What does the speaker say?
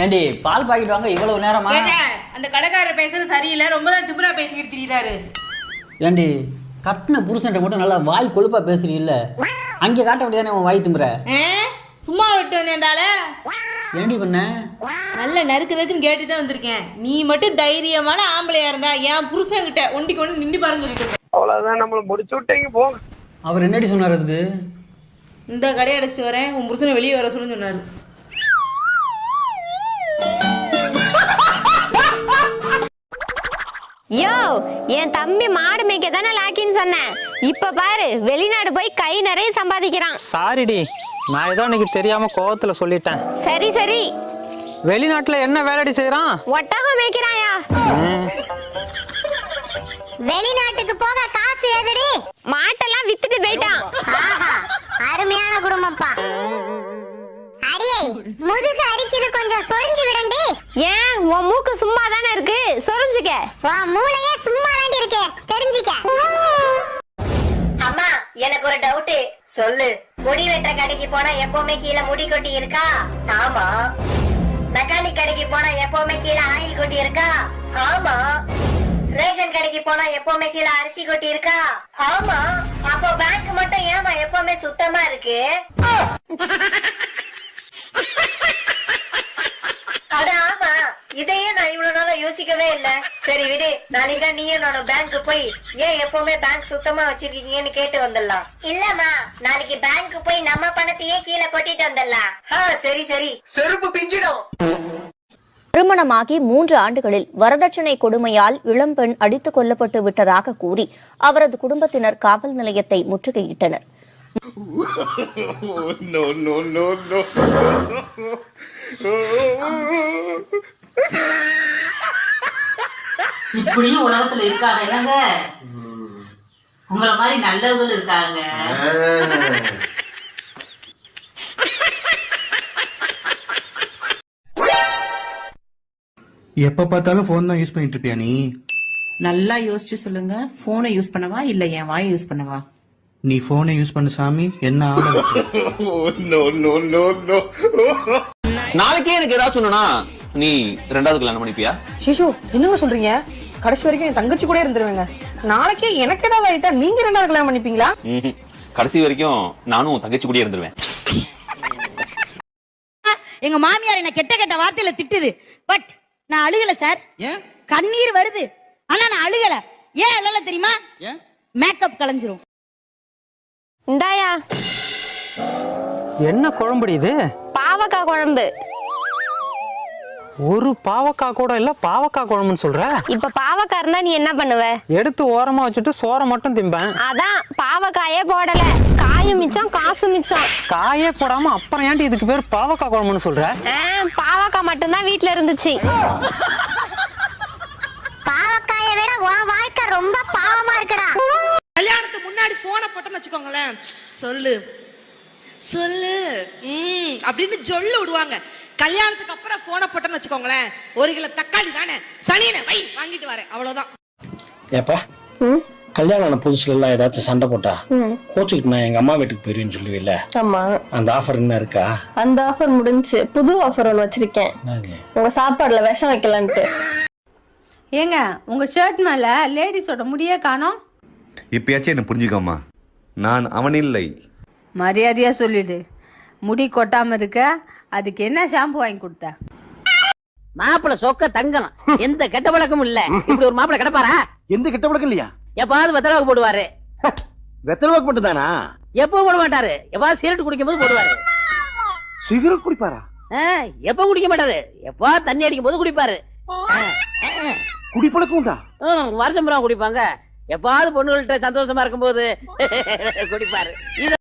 ஏண்டி பால் பாக்கெட் வாங்க இவ்வளவு நேரமா? அந்த கடைக்காரர் பேசுறது சரியில்லை. ரொம்ப தான் திமிரா பேசிக்கிட்டு திரியுறாரு. ஏண்டி கட்டின புருஷன்ட்ட மட்டும் நல்லா வாய் கொழுப்பா பேசுறீல்ல? அங்கே காட்ட வேண்டியதானே உன் வாய் திமுற ஆ? சும்மா விட்டு வந்தேன்டால ஏண்டி பண்ண? நல்ல நறுக்கு நறுக்குன்னு கேட்டு தான் வந்திருக்கேன். நீ மட்டும் தைரியமான ஆம்பளையா இருந்தா என் புருஷன்கிட்ட ஒண்டிக்கு ஒன்று நின்று பாருன்னு சொல்லிட்டு அவ்வளவுதான் நம்மள முடிச்சு விட்டீங்க போங்க அவர் என்னடி சொன்னார் அதுக்கு? இந்த கடையை அடைச்சிட்டு வரேன். உன் புருஷனை வெளியே வர சொல்லுன்னு சொன்னாரு. யோ என் தம்பி மாடு மேய்க்க தானே லாக்கின்னு சொன்னேன். இப்ப பாரு வெளிநாடு போய் கை நிறைய சம்பாதிக்கிறான். சாரிடி நான் ஏதோ இன்னைக்கு தெரியாம கோவத்துல சொல்லிட்டேன். சரி சரி. வெளிநாட்டுல என்ன வேலைடி செய்யறான் ஒட்டகம் மேய்க்கிறாயா? வெளிநாட்டுக்கு போக காசு எதுடி? மாட்டெல்லாம் வித்துட்டு போயிட்டான். அருமையான குடும்பம்ப்பா. அடியே முதுகு அரிக்குது கொஞ்சம் சொரிஞ்சு விடண்டி. ஏன்? உன் மூக்கு சும்மா தானே இருக்கு? சொரிஞ்சுக்க. உன் மூளையே சும்மா தாண்டி இருக்கு. தெரிஞ்சுக்க. அம்மா எனக்கு ஒரு டவுட் சொல்லு. முடி வெட்டுற கடைக்கு போனா எப்பவுமே கீழே முடி கொட்டி இருக்கா? ஆமா. மெக்கானிக் கடைக்கு போனா எப்பவுமே கீழே ஆயில் கொட்டி இருக்கா? ஆமா. ரேஷன் கடைக்கு போனா எப்பவுமே கீழே அரிசி கொட்டி இருக்கா? ஆமா. அப்போ பேங்க் மட்டும் ஏமா எப்பவுமே சுத்தமா இருக்கு? ஆமா இதையே நான் இவ்வளவு நாளா யோசிக்கவே இல்ல. சரி விடு. நாளைக்கு தான் நீயும் நானும் பேங்க் போய் ஏன் எப்பவுமே பேங்க் சுத்தமா வச்சிருக்கீங்கன்னு கேட்டு வந்துடலாம். இல்லம்மா நாளைக்கு பேங்க் போய் நம்ம பணத்தையே கீழே கொட்டிட்டு வந்துடலாம். சரி சரி. செருப்பு பிஞ்சிடும். திருமணமாகி மூன்று ஆண்டுகளில் வரதட்சணை கொடுமையால் இளம்பெண் அடித்துக் கொல்லப்பட்டு விட்டதாக கூறி அவரது குடும்பத்தினர் காவல் நிலையத்தை முற்றுகையிட்டனர். இப்படியும் உலகத்துல இருக்காங்க. என்னங்க? உங்களை மாதிரி நல்லவர்கள் இருக்காங்க. எப்ப பார்த்தாலும் ஃபோன் தான் யூஸ் பண்ணிட்டு இருப்பியா நீ? நல்லா யோசிச்சு சொல்லுங்க. போனை யூஸ் பண்ணவா? இல்ல என் வாயை யூஸ் பண்ணவா? நீ போனை யூஸ் பண்ணு சாமி. என்ன ஆகும் நாளைக்கே எனக்கு ஏதாச்சும் ஒண்ணுனா நீ ரெண்டாவது கல்யாணம் பண்ணிப்பியா? சிஷு என்னங்க சொல்றீங்க? கடைசி வரைக்கும் என் தங்கச்சி கூட இருந்துருவேங்க. நாளைக்கே எனக்கு ஏதாவது ஆயிட்டா நீங்க ரெண்டாவது கல்யாணம் பண்ணிப்பீங்களா. கடைசி வரைக்கும் நானும் உன் தங்கச்சி கூட இருந்துருவேன். எங்க மாமியார் என்ன கெட்ட கெட்ட வார்த்தையில திட்டுது. பட் நான் அழுகல சார் கண்ணீர் வருது. ஆனா நான் அழுகல. ஏன் அழல தெரியுமா? மேக்கப் கலைஞ்சிரும் இந்தாயா. என்ன குழம்புடி இது? பாவக்காய் குழம்பு. ஒரு பாவக்காய் கூட இல்ல பாவக்காய் குழம்புன்னு சொல்ற? இப்ப பாவக்காய் இருந்தா நீ என்ன பண்ணுவ? எடுத்து ஓரமா வச்சுட்டு சோறை மட்டும் திம்பேன். அதான் பாவக்காயே போடல. காயும் மிச்சம் காசு மிச்சம். காயே போடாம அப்புறம் ஏன்டி இதுக்கு பேர் பாவக்காய் குழம்புன்னு சொல்ற? பாவக்காய் மட்டும்தான் வீட்ல இருந்துச்சு. பாவக்காயை விட உன் வாழ்க்கை ரொம்ப பாவமா இருக்குடா. கல்யாணத்துக்கு முன்னாடி போனை போட்டோன்னு வச்சுக்கோங்களேன். சொல்லு. சொல்லு. ம் அப்படின்னு சொல்லு விடுவாங்க. கல்யாணத்துக்கு அப்புறம் போனை போட்டோன்னு வச்சுக்கோங்களேன். ஒரு கிலோ தக்காளி தானே? சனியனை வை வாங்கிட்டு வரேன். அவ்வளவுதான். ஏப்பா கல்யாணம் ஆன புதுசுல எல்லாம் ஏதாச்சும் சண்டை போட்டா? கோச்சுக்கிட்டு நான் எங்க அம்மா வீட்டுக்கு போயிருவேன்னு சொல்லுவீல்ல? ஆமா. அந்த ஆஃபர் என்ன இருக்கா? அந்த ஆஃபர் முடிஞ்சு புது ஆஃபர் ஒன்று வச்சிருக்கேன்? உங்க சாப்பாடுல விஷம் வைக்கலான்ட்டு. ஏங்க உங்க ஷர்ட் மேல லேடிஸோட முடியே காணோம். இப்பயாச்சும் என்ன புரிஞ்சுக்கோமா நான் அவன் இல்லை மரியாதையா சொல்லிடு. முடி கொட்டாம இருக்க அதுக்கு என்ன ஷாம்பு வாங்கி கொடுத்த? மாப்பிள சொக்க தங்கம் எந்த கெட்ட பழக்கமும் இல்ல. இப்படி ஒரு மாப்பிள கிடப்பாரா? எந்த கிட்ட பழக்கம் இல்லையா? எப்பாவது வெத்தலாவுக்கு போடுவாரு. வெத்தலை மட்டும் தானா எப்பவும் போட மாட்டாரு. எப்பாவது சிகரெட் குடிக்கும் போது போடுவாரு. சிகரெட் குடிப்பாரா? எப்ப குடிக்க மாட்டாரு. எப்பா தண்ணி அடிக்கும் போது குடிப்பாரு குடிப்பழக்கம் உண்டா? வருஷம் பூரா குடிப்பாங்க. எப்பாவது பொண்ணுகள்கிட்ட சந்தோஷமா இருக்கும்போது குடிப்பாரு. இது